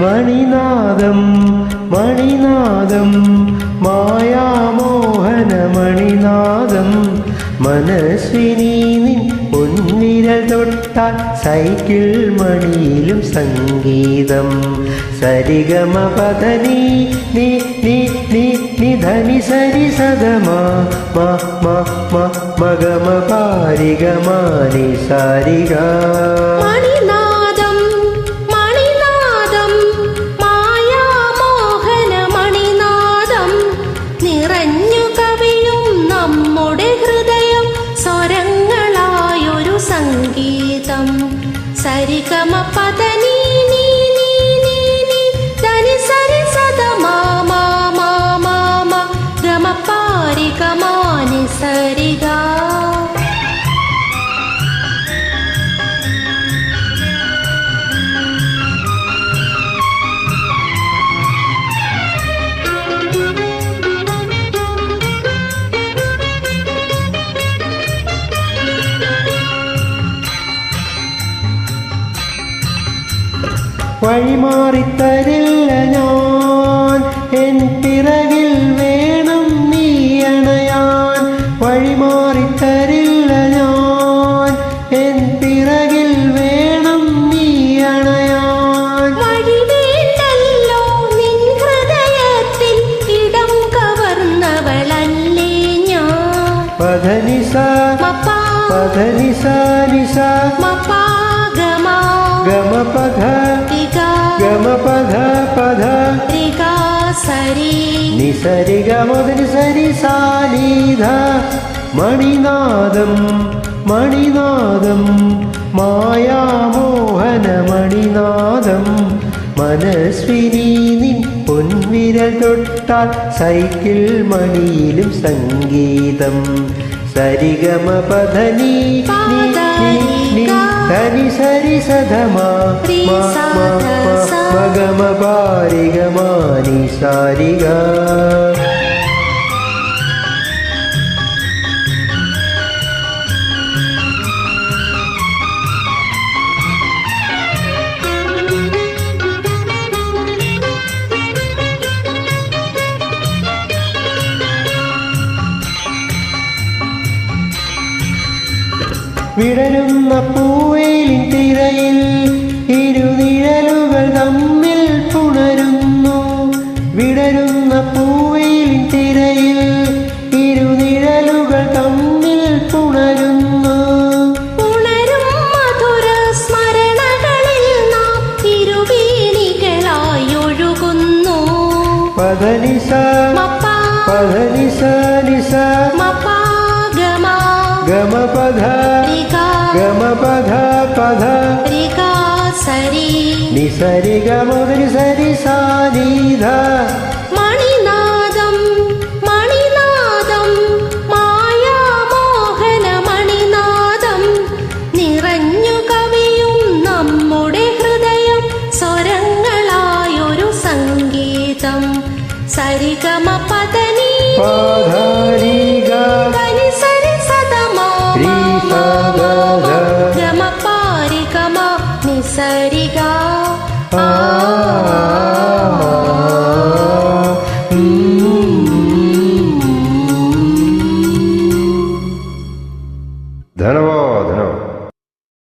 മണിനാദം മണിനാദം മായാമോഹന മണിനാദം മനസ്വിനി നിൻ പൊന്നിരൽ തൊട്ടാൽ സൈക്കിൾ മണിയിലും സംഗീതം. സരിഗമ പദനി നി നി നി നി ധനി സരി സദമാ മ മ മ മഗമ പാരിഗമാനി സാരിക. സ്വരങ്ങളായൊരു സംഗീതം സരിഗമ വഴിമാറിത്തരില്ല ഞാൻ. എൻ പിറകിൽ വേണം നീ അണയാൻ. വഴിമാറിത്തരില്ല ഞാൻ. എൻ പിറകിൽ വേണം നീ അണയാൻ. വഴിവേണ്ടല്ലോ നിൻ ഹൃദയത്തിൽ ഇടം കവർന്നവളല്ലേ ഞാൻ. പധനിസ പധനിസ നിസ മപ്പാ ഗമാ. ഗമപധ സരി നിസരി. ഗമധനി സരി സാനിധ മണിനാദം മണിനാദം മായാമോഹന മണിനാദം. മനസ്വിനി നിൻ പൊൻവിരൽ തൊട്ടാൽ സൈക്കിൾ മണിയിലും സംഗീതം. സരിഗമ പധനി ധനി സരി സധമാ മ പാരിക മാനി സാരിക വിടരുന്ന പൂവേലിൻ തിരയിൽ పదనిస పదనిస నిస గమ పధ గమ పధ పధ. నిసరి గమ సరి సాధి ధ സരിഗമ പദനി പാധാരിക ധനി സരി